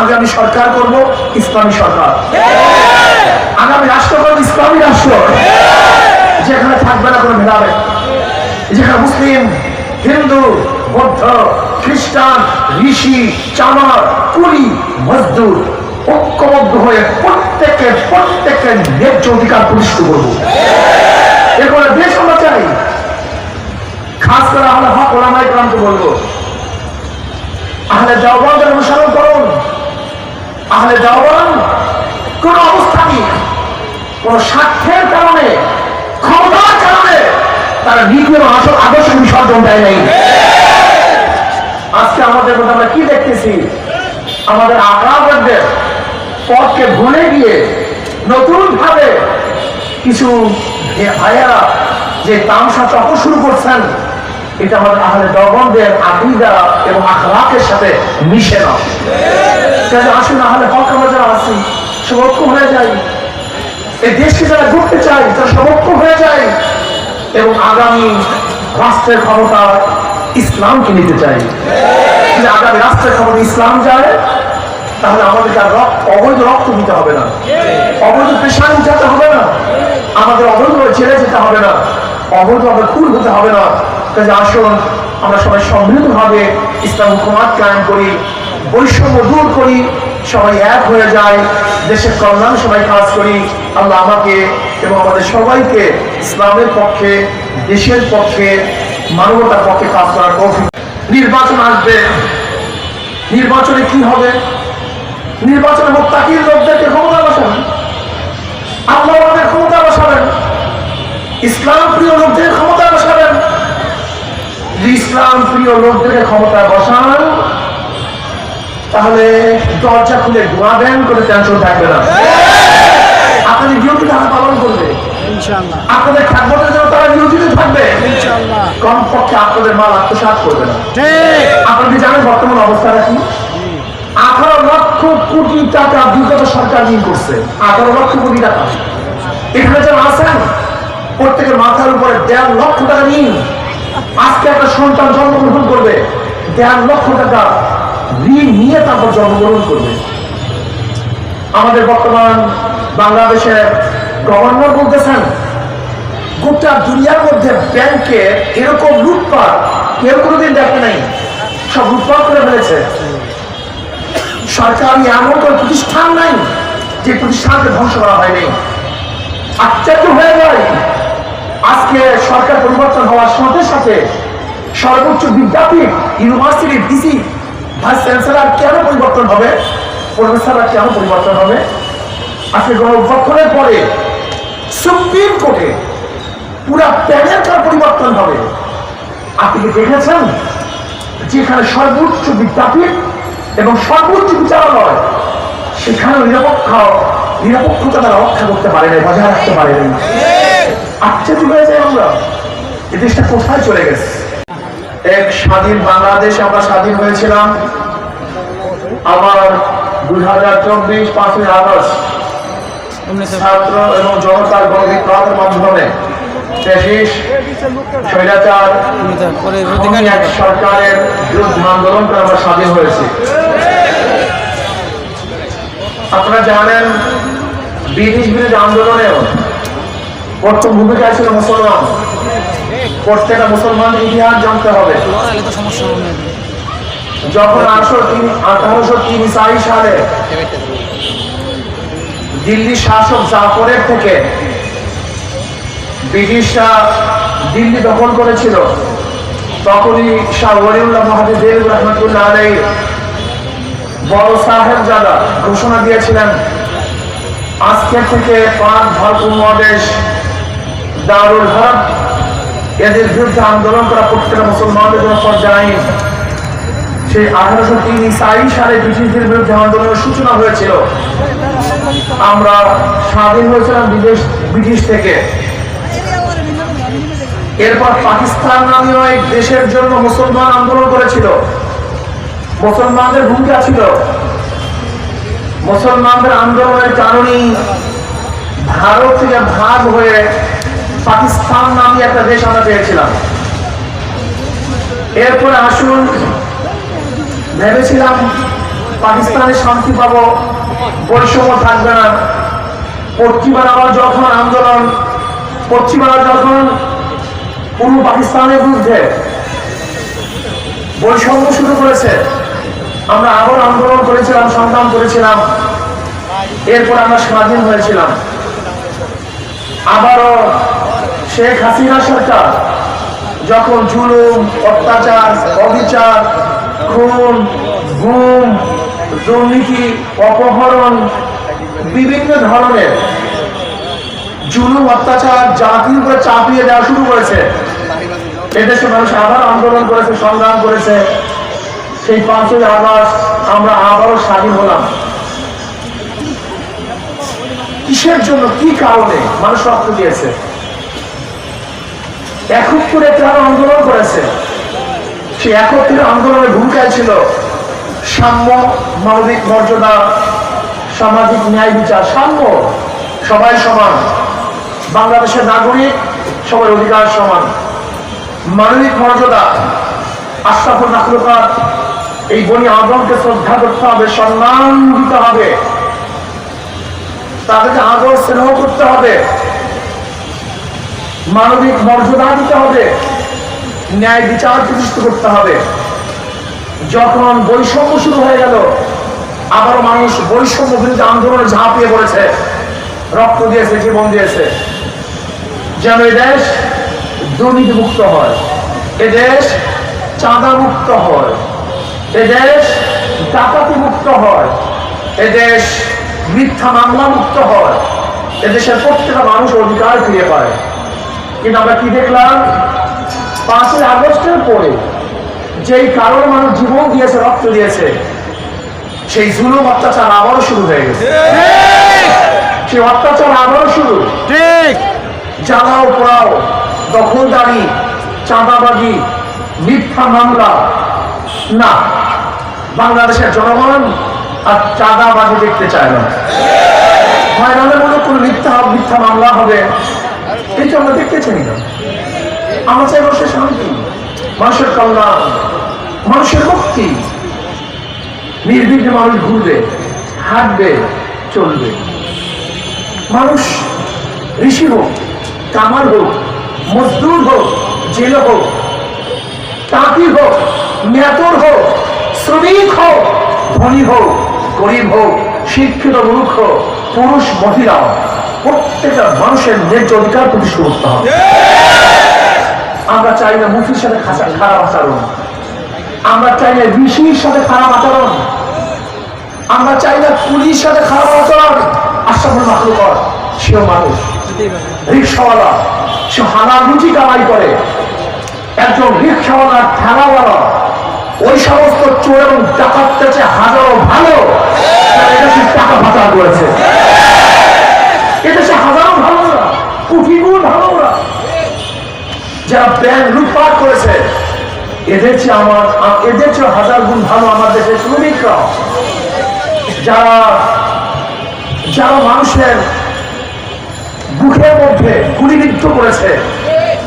আগামী সরকার করব ইসলামী সরকার। আগামী রাষ্ট্র করব ইসলামী রাষ্ট্র। যেখানে থাকবে না কোনো ভেদাভেদ। যেখানে মুসলিম, হিন্দু, বৌদ্ধ, খ্রিস্টান, ঋষি, চামার কুলি মজদুর ঐক্যবদ্ধ হয়ে প্রত্যেকের প্রত্যেকের ন্যায্য অধিকার প্রতিষ্ঠিত করব। এরপরে দেশ আমরা চাই। খাস করে আমরা হক ওলামাই ক্রামকে বলব। আহলে দেওয়ানদের অনুসরণ করুন। আহলে দেওয়ান কোন অবস্থানই কোন স্বার্থের কারণে, ক্ষমতার কারণে তারা আসল আদর্শ বিসর্জন দেয় নাই। আজকে আমাদের মধ্যে আমরা কি দেখতেছি? আমাদের আগ্রাবাদের পথকে ভুলে গিয়ে নতুন ভাবে কিছু ভাইয়ারা যে তামসা চক্র শুরু করছেন, এটা আমাদের আহলে দগনদের আকিদা এবং আখলাকের সাথে মিশে না। কাজে আসুন হক আমরা যারা আছি, সব হয়ে যায়। এই দেশকে যারা ঘুরতে চাই তারা হয়ে যায়। এবং আগামী রাষ্ট্রের ক্ষমতা ইসলামকে নিতে চাই যদি আগামী রাষ্ট্রের ক্ষমতা ইসলাম যায়, তাহলে অবৈধ রক্ত দিতে হবে না। অবৈধ পেশায় উঠাতে হবে না। আমাদের অবৈধ ছেড়ে যেতে হবে না। অবৈধ খুন হতে হবে না। কাজে আসুন, আমরা সবাই সমৃদ্ধভাবে ইসলাম হুকুমাত কায়েম করি। বৈষম্য দূর করি, সবাই এক হয়ে যায়, দেশের কল্যাণ সবাই কাজ করি, আল্লাহ আমাকে এবং আমাদের সবাইকে ইসলামের পক্ষে, দেশের পক্ষে, মানবতার পক্ষে কাজ করার তৌফিক নির্বাচন আসবে। নির্বাচনে কি হবে? নির্বাচনে মোত্তাকির লোকদেরকে ক্ষমতা বসাবেন। আল্লাহ আমাদের ক্ষমতা বসাবেন। ইসলাম প্রিয় লোকদের ক্ষমতা বসাবেন। ইসলাম প্রিয় লোকদেরকে ক্ষমতা বসান তাহলে দরজা খুলে ঘুমাবেন করে টেনশন থাকবে না। আপনাদের ডিউটি তারা পালন করবে। আপনাদের খাদ্যের জন্য তারা নিয়োজিত থাকবে। কমপক্ষে আপনাদের মাল আত্মসাৎ করবে না। আপনারা কি জানেন বর্তমান অবস্থাটা কি? আঠারো লক্ষ কোটি টাকা বিগত সরকার ঋণ করছে। আঠারো লক্ষ কোটি টাকা। এখানে যারা আছেন প্রত্যেকের মাথার উপরে দেড় লক্ষ টাকা ঋণ। আজকে একটা সন্তান জন্মগ্রহণ করবে। দেড় লক্ষ টাকা ঋণ নিয়ে তারপর জন্মগ্রহণ করবে। আমাদের বর্তমান বাংলাদেশের গভর্নর বলতেছেন, গোটা দুনিয়ার মধ্যে ব্যাংকে এরকম লুটপাট, কেউ কোনোদিন দেখে নাই। সব লুটপাট করে ফেলেছে। সরকারি এমন কোনো প্রতিষ্ঠান নাই যে প্রতিষ্ঠানকে ধ্বংস করা হয়নি। আশ্চর্য হয়ে যায়। আজকে সরকার পরিবর্তন হওয়ার সাথে সাথে সর্বোচ্চ বিদ্যাপীঠ ইউনিভার্সিটির ডিসি ভাইস চ্যান্সেলার কেন পরিবর্তন হবে? প্রফেসররা কেন পরিবর্তন হবে? আজকে গণভক্ষণের পরে সুপ্রিম কোর্টে পুরা প্যানেল তার পরিবর্তন হবে? আপনি কি দেখেছেন? যেখানে সর্বোচ্চ বিদ্যাপীঠ এবং সর্বোচ্চ বিচারালয় সেখানে নিরপেক্ষ, নিরপেক্ষতা তারা রক্ষা করতে পারে না বজায় রাখতে পারে না আশ্চর্য হয়ে যায় আমরা। এই দেশটা কোথায় চলে গেছে? এক স্বাধীন বাংলাদেশ আমরা স্বাধীন হয়েছিলাম। আবার দুই হাজার চব্বিশ পাঁচই আগস্ট ছাত্র এবং জনতার গণবিপ্লবের মাধ্যমে পরে এক সরকারের আমরা স্বাধীন হয়েছি। আপনারা জানেন আন্দোলনেও প্রথম ভূমিকা ছিল মুসলমান। প্রত্যেকটা মুসলমানের ইতিহাস জানতে হবে। যখন আঠারোশো তিন আঠারোশো তিন ইসাই সালে দিল্লি শাসক জাফরের থেকে ব্রিটিশরা দিল্লি দখল করেছিল তখনই শাহ ওলিউল্লাহ মাহাদিদ রহমতুল্লাহ আলাই বড় সাহেব জাদা ঘোষণা দিয়েছিলেন আজকের থেকে পাক ভারত মহাদেশ দারুল হক এদের বিরুদ্ধে আন্দোলন করা প্রত্যেকটা মুসলমানদের জন্য পর্যায়ে। সেই আঠারোশো তিন ইসাই সালে ব্রিটিশদের বিরুদ্ধে আন্দোলনের সূচনা হয়েছিল। আমরা স্বাধীন হয়েছিলাম বিদেশ, ব্রিটিশ থেকে। এরপর পাকিস্তান নামীয় এক দেশের জন্য মুসলমান আন্দোলন করেছিল। মুসলমানদের ভূমিকা ছিল মুসলমানদের আন্দোলনের কারণেই ভারত থেকে ভাগ হয়ে পাকিস্তান নামে একটা দেশ আমরা পেয়েছিলাম। এরপরে আসুন, ভেবেছিলাম পাকিস্তানে শান্তি পাবো, বৈষম্য থাকবে না। পশ্চিমারা আবার যখন আন্দোলন পশ্চিমারা যখন পূর্ব পাকিস্তানের বিরুদ্ধে বৈষম্য শুরু করেছে, আমরা আবার আন্দোলন করেছিলাম, সংগ্রাম করেছিলাম। এরপর আমরা স্বাধীন হয়েছিলাম। আবারও শেখ হাসিনা সরকার যখন জুলুম, অত্যাচার, অবিচার, খুন, গুম, দুর্নীতি, অপহরণ, বিভিন্ন ধরনের জুলুম, অত্যাচার, জাতির উপরে চাপিয়ে দেওয়া শুরু করেছে। এদেশে মানুষ আবার আন্দোলন করেছে, সংগ্রাম করেছে। সেই পাঁচই আগস্ট আমরা আবারও স্বাধীন হলাম। কিসের জন্য? কি কারণে? মানুষ রক্ত দিয়েছে। একত্রে তারা আন্দোলন করেছে। সেই একত্রে আন্দোলনের ভূমিকায় ছিল সাম্য, মানবিক মর্যাদা, সামাজিক ন্যায় বিচার, সাম্য, সবাই সমান। বাংলাদেশের নাগরিক সবার অধিকার সমান। মানবিক মর্যাদা, আশরাফুল নাকলুকাত এই বনি আদমকে শ্রদ্ধা করতে হবে, সম্মান দিতে হবে। তাদেরকে আদর স্নেহ করতে হবে। মানবিক মর্যাদা দিতে হবে। ন্যায় বিচার প্রতিষ্ঠিত করতে হবে। যখন বৈষম্য শুরু হয়ে গেল আবার মানুষ বৈষম্য বিরুদ্ধে আন্দোলনে ঝাঁপিয়ে পড়েছে। রক্ত দিয়েছে, জীবন দিয়েছে। যেন এ দেশ দুর্নীতি মুক্ত হয়। এ দেশ চাঁদা মুক্ত হয়। এ দেশ ডাকাতি মুক্ত হয়। এ দেশ মিথ্যা মামলা মুক্ত হয়। এদেশের প্রত্যেকটা মানুষ অধিকার ফিরে পায়। কিন্তু আমরা কি দেখলাম? পাঁচই আগস্টের পরে যেই কারণে মানুষ জীবন দিয়েছে রক্ত দিয়েছে সেই জুলুম অত্যাচার আবারও শুরু হয়ে গেছে। সেই অত্যাচার আবারও শুরু। ঠিক। জ্বালাও পোড়াও দখলদারি চাঁদাবাজি মিথ্যা মামলা। না বাংলাদেশের জনগণ আর চাঁদাবাজি দেখতে চায় না। হয়রানের কোনো মিথ্যা মিথ্যা মামলা হবে? এটা আমরা দেখতে চাই না। আমরা চাই মানুষের শান্তি, মানুষের কল্যাণ, মানুষের মুক্তি। নির্বিঘ্নে মানুষ ঘুরবে, হাঁটবে, চলবে। মানুষ ঋষি হোক, কামার হোক, মজদুর হোক, জেল হোক তাঁতি হোক মেতর হোক, শ্রমিক হোক, ধনী হোক, গরিব হোক, শিক্ষিত মূর্খ, পুরুষ, মহিলা প্রত্যেকটা মানুষের ন্যায্য অধিকার প্রতিষ্ঠা করতে হবে। আমরা চাই না মুফির সাথে খারাপ আচরণ। আমরা চাই না ঋষির সাথে খারাপ আচরণ। আমরা চাই না পুলিশ সাথে খারাপ আচরণ। আশাফুল মাহলুকর সেও মানুষ। যেতেই রিক্সাওয়ালা, সে হানা রুটি কামাই করে। একজন রিক্সাওয়ালা ঠেলাওয়ালা, ওই সমস্ত চোর এবং ডাকাত কাছে হাজারো ভালো টাকা পাচার করেছে। এদেশে হাজারো ভালো না কোটি গুণ ভালো না যারা ব্যাংক লুটপাট করেছে, এদের চেয়ে আমার, এদের চেয়ে হাজার গুণ ভালো আমার দেশের শ্রমিকরা। যারা যারা মানুষের বুকের মধ্যে গুলিবিদ্ধ করেছে,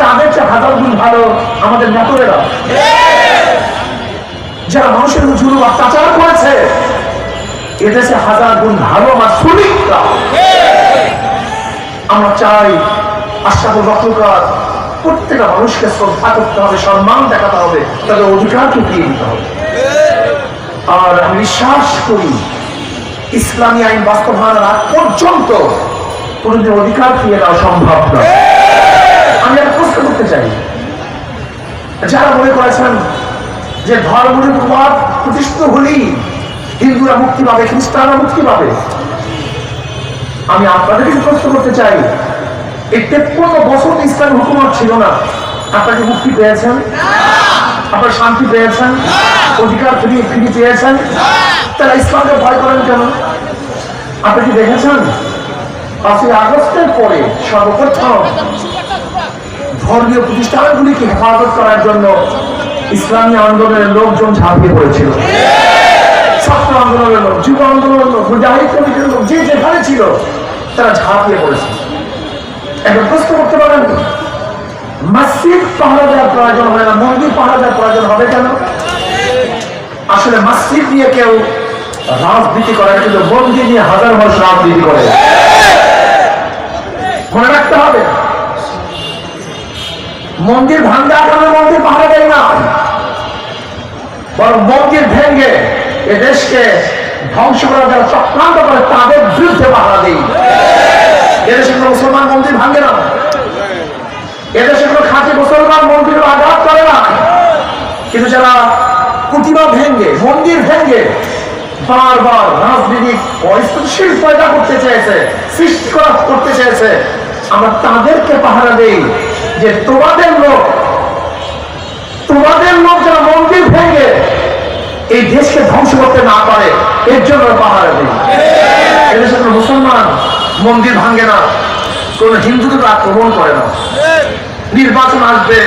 তাদের চেয়ে হাজার গুণ ভালো আমাদের নেতরেরা যারা মানুষের জুলুম, অত্যাচার করেছে এদেশে হাজার গুণ ভালো আমার শ্রমিকরা। আমরা চাই আশাপুর রক্তকার প্রত্যেকটা মানুষকে শ্রদ্ধা করতে হবে, সম্মান দেখাতে হবে, তাদের অধিকার চুকিয়ে দিতে হবে। আর আমি বিশ্বাস করি, ইসলামী আইন বাস্তবায়নের আগ পর্যন্ত কোনদিন অধিকার ফিরে দেওয়া সম্ভব নয় আমি একটা প্রশ্ন করতে চাই। যারা মনে করেছেন যে ধর্ম নিরপবাদ প্রতিষ্ঠিত হলেই হিন্দুরা মুক্তি পাবে, খ্রিস্টানরা মুক্তি পাবে আমি আপনাদের কিছু প্রশ্ন করতে চাই। এই তেপ্পন্ন বছর ইসলাম হুকুমত ছিল না। আপনাকে মুক্তি পেয়েছেন? আপনার শান্তি পেয়েছেন? অধিকার ফিরিয়ে ফিরিয়ে পেয়েছেন? তারা ইসলামকে ভয় করেন কেন? আপনি কি দেখেছেন? পাঁচই আগস্টের পরে সর্বপ্রথম ধর্মীয় প্রতিষ্ঠানগুলিকে হেফাজত করার জন্য ইসলামী আন্দোলনের লোকজন ঝাঁপিয়ে পড়েছিল। ছাত্র আন্দোলনের লোক যুব আন্দোলনের লোক মুজাহিদ কমিটির লোক যে যেখানে ছিল, তারা ঝাঁপিয়ে পড়েছে। এখন প্রশ্ন করতে পারেন দেওয়ার প্রয়োজন না মন্দির দেওয়ার প্রয়োজন হবে কেন? আসলে নিয়ে কেউ রাজনীতি করে কিন্তু মন্দির নিয়ে হাজার মানুষ রাজনীতি করে। মনে রাখতে হবে, মন্দির ভাঙ্গা কারণে মন্দির পাহারা দেয় না বরং মন্দির ভেঙ্গে এ দেশকে ধ্বংস করার যারা চক্রান্ত করে, তাদের বিরুদ্ধে পাহারা দেই এদেশে কোনো মুসলমান মন্দির ভাঙে না। এদেশে কোনো খাঁটি মুসলমান মন্দির আঘাত করে না। কিন্তু যারা প্রতিমা ভেঙ্গে, মন্দির ভেঙ্গে বারবার রাজনীতিক অস্থিতিশীল পয়দা করতে চেয়েছে, সৃষ্টি করা করতে চেয়েছে, আমরা তাদেরকে পাহারা দেই যে তোমাদের লোক তোমাদের লোক যারা মন্দির ভেঙে এই দেশকে ধ্বংস করতে না পারে এর জন্য পাহারা দিই এদেশে কোনো মুসলমান মন্দির ভাঙে না কোন হিন্দুদের আক্রমণ করে না। নির্বাচন আসবে।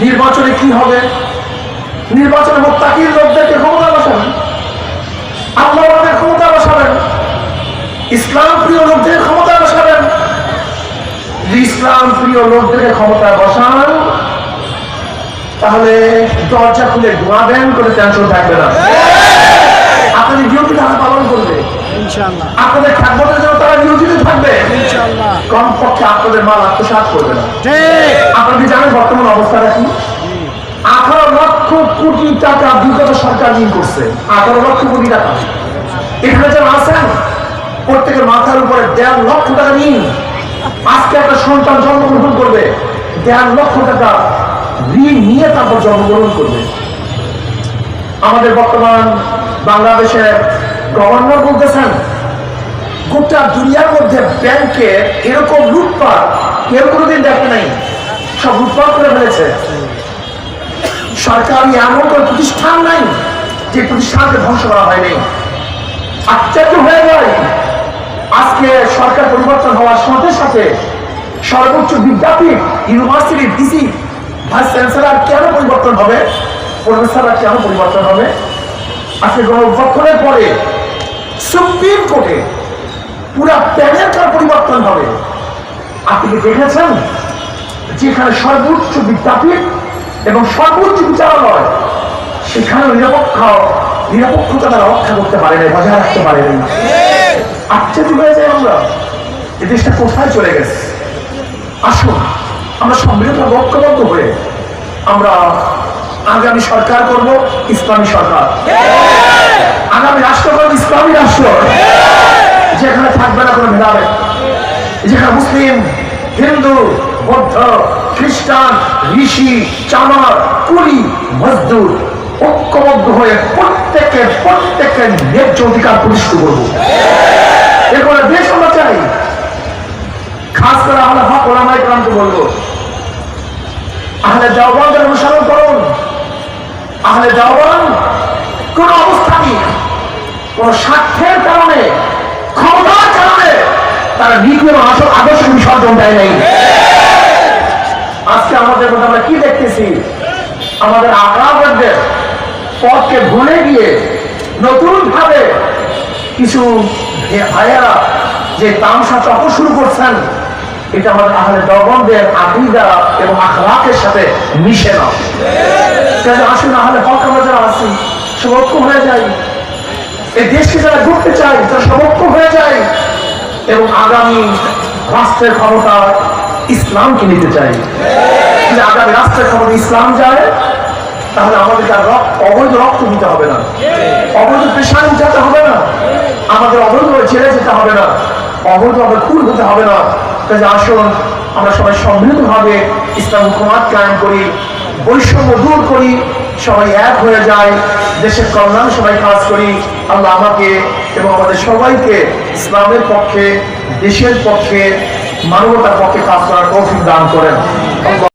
নির্বাচনে কি হবে? নির্বাচনে মোত্তাকির লোকদেরকে ক্ষমতা বসাবেন। আল্লাহ ক্ষমতা বসাবেন। ইসলাম প্রিয় লোকদের ক্ষমতা বসাবেন। ইসলাম প্রিয় লোকদেরকে ক্ষমতা বসান তাহলে দরজা খুলে ঘুমাবেন করে টেনশন থাকবে না আপনাদের ডিউটি তারা পালন করবে। আপনাদের ঠাকুরের জন্য তারা নিয়োজিত থাকবে। কমপক্ষে আপনাদের মাল আত্মসাৎ করবে না। আপনারা কি জানেন বর্তমান অবস্থাটা কি আঠারো লক্ষ কোটি টাকা বিগত সরকার ঋণ করছে। আঠারো লক্ষ কোটি টাকা। এখানে যারা আছেন প্রত্যেকের মাথার উপরে দেড় লক্ষ টাকা ঋণ। আজকে একটা সন্তান জন্মগ্রহণ করবে। দেড় লক্ষ টাকা ঋণ নিয়ে তারপর জন্মগ্রহণ করবে। আমাদের বর্তমান বাংলাদেশের গভর্নর বলতেছেন, গোটা দুনিয়ার মধ্যে ব্যাংকে এরকম লুটপাট কেউ কোনোদিন দেখে নাই। সব লুটপাট করে ফেলেছে। সরকারি এমন কোনো প্রতিষ্ঠান নাই যে প্রতিষ্ঠানকে ধ্বংস করা হয়নি। আশ্চর্য হয়ে যায়। আজকে সরকার পরিবর্তন হওয়ার সাথে সাথে সর্বোচ্চ বিদ্যাপীঠ ইউনিভার্সিটির ডিসি ভাইস চ্যান্সেলার কেন পরিবর্তন হবে? প্রফেসররা কেন পরিবর্তন হবে? আজকে গণঅভ্যর্থনের পরে সুপ্রিম কোর্টে পুরা প্যানেল কেন পরিবর্তন হবে? আপনি কি দেখেছেন? যেখানে সর্বোচ্চ বিদ্যাপীঠ এবং সর্বোচ্চ বিচারালয় সেখানে নিরপেক্ষ নিরপেক্ষতা তারা রক্ষা করতে পারে নাই বজায় রাখতে পারে নাই আশ্চর্য হয়ে যায় আমরা। এ দেশটা কোথায় চলে গেছে? আসুন। আমরা সম্মিলিত ঐক্যবদ্ধ হয়ে আমরা আগামী সরকার করব, ইসলামী সরকার। আগামী রাষ্ট্র করব, ইসলামী রাষ্ট্র। যেখানে থাকবে না কোনো ভেদাভেদ। যেখানে মুসলিম, হিন্দু, বৌদ্ধ, খ্রিস্টান, ঋষি, চামার, কুলি, মজদুর ঐক্যবদ্ধ হয়ে প্রত্যেকের প্রত্যেকের ন্যায্য অধিকার প্রতিষ্ঠিত করব। এরপরে দেশ আমরা চাই খাস করে আমরা হক ওলামাই ক্রামকে বলব আহলে দেওবানদের অনুসরণ করুন আহলে দেওবান কোন অবস্থানই কোন স্বার্থের কারণে, ক্ষমতার কারণে তারা আসল আদর্শ বিসর্জন দেয় নাই। আজকে আমাদের মধ্যে আমরা কি দেখতেছি? আমাদের আগ্রাবাদদের পথকে ভুলে গিয়ে নতুন ভাবে কিছু ভাইয়েরা যে তামসা চক্র শুরু করছেন এটা আমাদের আহলে দবনদের আকিদা এবং আখলাকের সাথে মিশে না। কাজে আসুন আহলে হক আমরা যারা আছি সব হয়ে যায় এই দেশকে যারা ঘুরতে চায়, তারা সব হয়ে যায় এবং আগামী রাষ্ট্রের ক্ষমতা ইসলামকে নিতে চাই। আগামী রাষ্ট্রের ক্ষমতা ইসলাম যায়, তাহলে আমাদের রক্ত, অবৈধ রক্ত দিতে হবে না। অবৈধ পেশায় যেতে হবে না। আমাদের অবৈধভাবে ছেড়ে যেতে হবে না। অবৈধভাবে খুন হতে হবে না। কাজে আসুন, আমরা সবাই সম্মিলিতভাবে ইসলাম হুকুমাত কায়েম করি, বৈষম্য দূর করি, সবাই এক হয়ে যায়, দেশের কল্যাণ সবাই কাজ করি, আল্লাহ আমাকে এবং আমাদের সবাইকে ইসলামের পক্ষে, দেশের পক্ষে, মানবতার পক্ষে কাজ করার কৌফিক দান করেন।